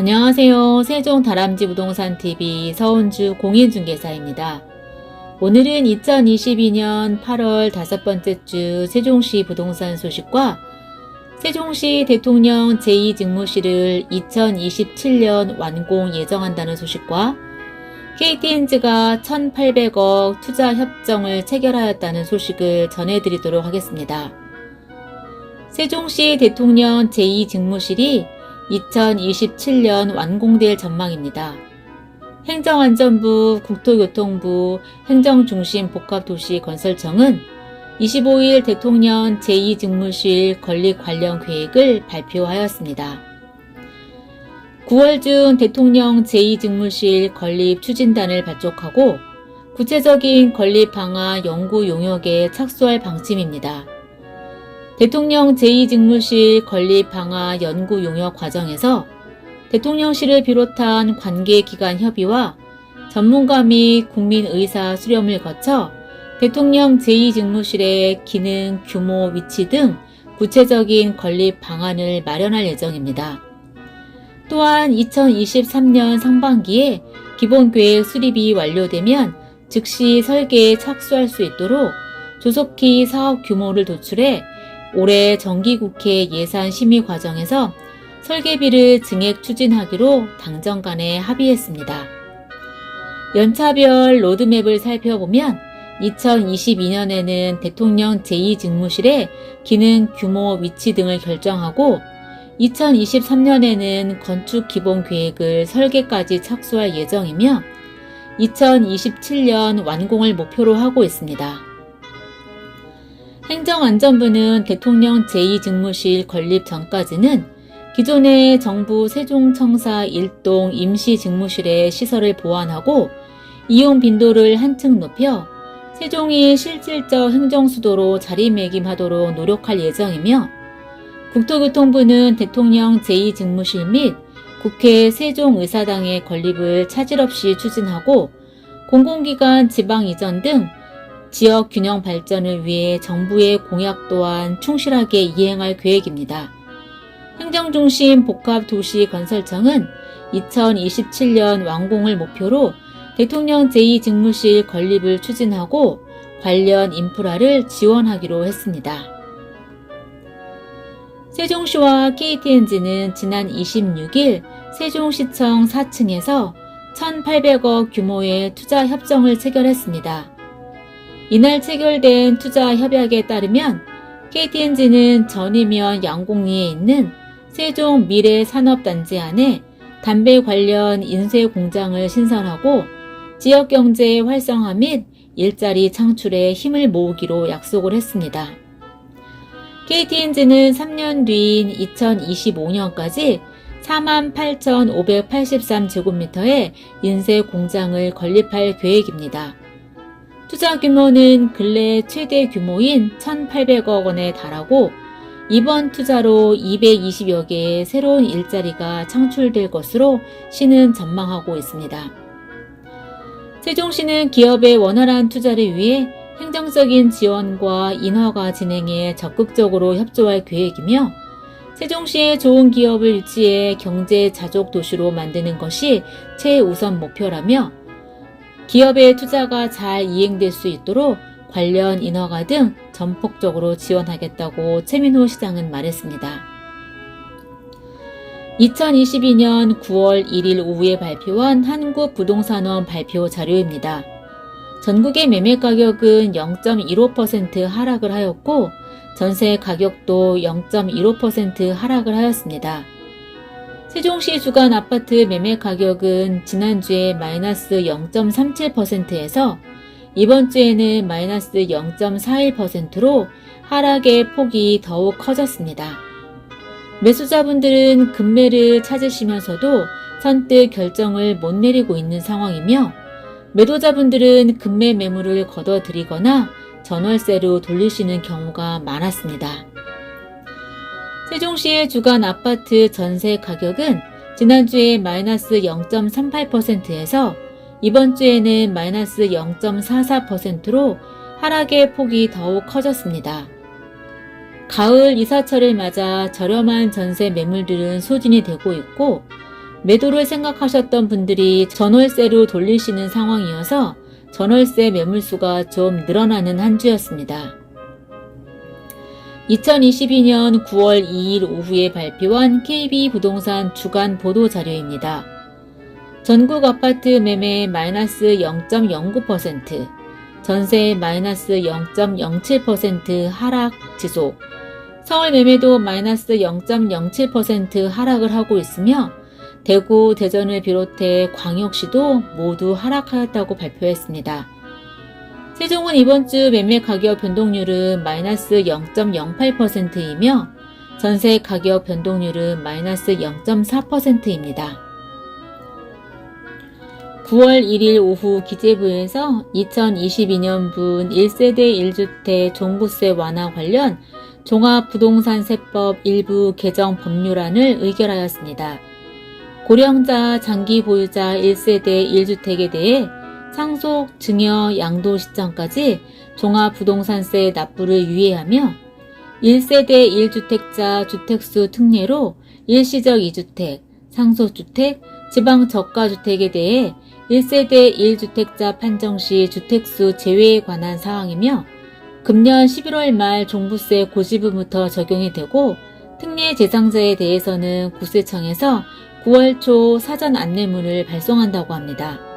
안녕하세요. 세종 다람쥐 부동산 TV 서은주 공인중개사입니다. 오늘은 2022년 8월 다섯 번째 주 세종시 부동산 소식과 세종시 대통령 제2직무실을 2027년 완공 예정한다는 소식과 KTNG가 1,800억 투자 협정을 체결하였다는 소식을 전해드리도록 하겠습니다. 세종시 대통령 제2직무실이 2027년 완공될 전망입니다. 행정안전부, 국토교통부, 행정중심 복합도시건설청은 25일 대통령 제2직무실 건립 관련 계획을 발표하였습니다. 9월 중 대통령 제2직무실 건립 추진단을 발족하고 구체적인 건립 방안 연구 용역에 착수할 방침입니다. 대통령 제2직무실 건립 방안 연구 용역 과정에서 대통령실을 비롯한 관계기관 협의와 전문가 및 국민의사 수렴을 거쳐 대통령 제2직무실의 기능, 규모, 위치 등 구체적인 건립 방안을 마련할 예정입니다. 또한 2023년 상반기에 기본계획 수립이 완료되면 즉시 설계에 착수할 수 있도록 조속히 사업 규모를 도출해 올해 정기국회 예산 심의 과정에서 설계비를 증액 추진하기로 당정 간에 합의했습니다. 연차별 로드맵을 살펴보면 2022년에는 대통령 제2직무실의 기능, 규모, 위치 등을 결정하고 2023년에는 건축 기본 계획을 설계까지 착수할 예정이며 2027년 완공을 목표로 하고 있습니다. 행정안전부는 대통령 제2직무실 건립 전까지는 기존의 정부 세종청사 1동 임시직무실의 시설을 보완하고 이용 빈도를 한층 높여 세종이 실질적 행정수도로 자리매김하도록 노력할 예정이며 국토교통부는 대통령 제2직무실 및 국회 세종의사당의 건립을 차질 없이 추진하고 공공기관 지방 이전 등 지역 균형 발전을 위해 정부의 공약 또한 충실하게 이행할 계획입니다. 행정중심 복합도시건설청은 2027년 완공을 목표로 대통령 제2직무실 건립을 추진하고 관련 인프라를 지원하기로 했습니다. 세종시와 KTNG는 지난 26일 세종시청 4층에서 1,800억 규모의 투자 협정을 체결했습니다. 이날 체결된 투자 협약에 따르면 KTNG는 전이면 양곡리에 있는 세종 미래산업단지 안에 담배 관련 인쇄 공장을 신설하고 지역 경제 활성화 및 일자리 창출에 힘을 모으기로 약속을 했습니다. KTNG는 3년 뒤인 2025년까지 48,583제곱미터의 인쇄 공장을 건립할 계획입니다. 투자 규모는 근래 최대 규모인 1,800억 원에 달하고 이번 투자로 220여 개의 새로운 일자리가 창출될 것으로 시는 전망하고 있습니다. 세종시는 기업의 원활한 투자를 위해 행정적인 지원과 인허가 진행에 적극적으로 협조할 계획이며 세종시의 좋은 기업을 유치해 경제 자족 도시로 만드는 것이 최우선 목표라며 기업의 투자가 잘 이행될 수 있도록 관련 인허가 등 전폭적으로 지원하겠다고 최민호 시장은 말했습니다. 2022년 9월 1일 오후에 발표한 한국부동산원 발표 자료입니다. 전국의 매매 가격은 0.15% 하락을 하였고 전세 가격도 0.15% 하락을 하였습니다. 세종시 주간 아파트 매매 가격은 지난주에 마이너스 0.37%에서 이번 주에는 마이너스 0.41%로 하락의 폭이 더욱 커졌습니다. 매수자분들은 급매를 찾으시면서도 선뜻 결정을 못 내리고 있는 상황이며 매도자분들은 급매 매물을 걷어들이거나 전월세로 돌리시는 경우가 많았습니다. 세종시의 주간 아파트 전세 가격은 지난주에 마이너스 0.38%에서 이번 주에는 마이너스 0.44%로 하락의 폭이 더욱 커졌습니다. 가을 이사철을 맞아 저렴한 전세 매물들은 소진이 되고 있고 매도를 생각하셨던 분들이 전월세로 돌리시는 상황이어서 전월세 매물수가 좀 늘어나는 한 주였습니다. 2022년 9월 2일 오후에 발표한 KB부동산 주간 보도 자료입니다. 전국 아파트 매매 마이너스 0.09%, 전세 마이너스 0.07% 하락 지속, 서울 매매도 마이너스 0.07% 하락을 하고 있으며 대구, 대전을 비롯해 광역시도 모두 하락하였다고 발표했습니다. 세종은 이번 주 매매 가격 변동률은 마이너스 0.08%이며 전세 가격 변동률은 마이너스 0.4%입니다. 9월 1일 오후 기재부에서 2022년분 1세대 1주택 종부세 완화 관련 종합부동산세법 일부 개정 법률안을 의결하였습니다. 고령자 장기 보유자 1세대 1주택에 대해 상속, 증여, 양도 시점까지 종합부동산세 납부를 유예하며 1세대 1주택자 주택수 특례로 일시적 2주택, 상속주택, 지방 저가주택에 대해 1세대 1주택자 판정 시 주택수 제외에 관한 사항이며 금년 11월 말 종부세 고지분부터 적용이 되고 특례 대상자에 대해서는 국세청에서 9월 초 사전 안내문을 발송한다고 합니다.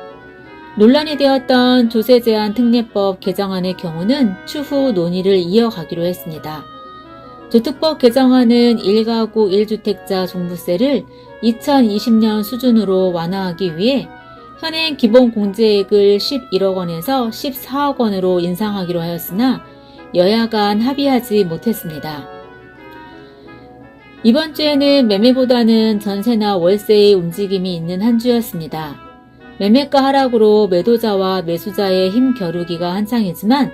논란이 되었던 조세 제한 특례법 개정안의 경우는 추후 논의를 이어가기로 했습니다. 조특법 개정안은 1가구 1주택자 종부세를 2020년 수준으로 완화하기 위해 현행 기본 공제액을 11억 원에서 14억 원으로 인상하기로 하였으나 여야 간 합의하지 못했습니다. 이번 주에는 매매보다는 전세나 월세의 움직임이 있는 한 주였습니다. 매매가 하락으로 매도자와 매수자의 힘 겨루기가 한창이지만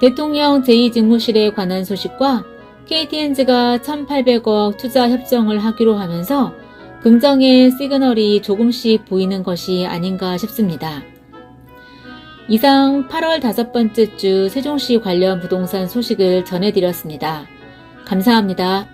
대통령 제2직무실에 관한 소식과 KTNG가 1,800억 투자 협정을 하기로 하면서 긍정의 시그널이 조금씩 보이는 것이 아닌가 싶습니다. 이상 8월 다섯 번째 주 세종시 관련 부동산 소식을 전해드렸습니다. 감사합니다.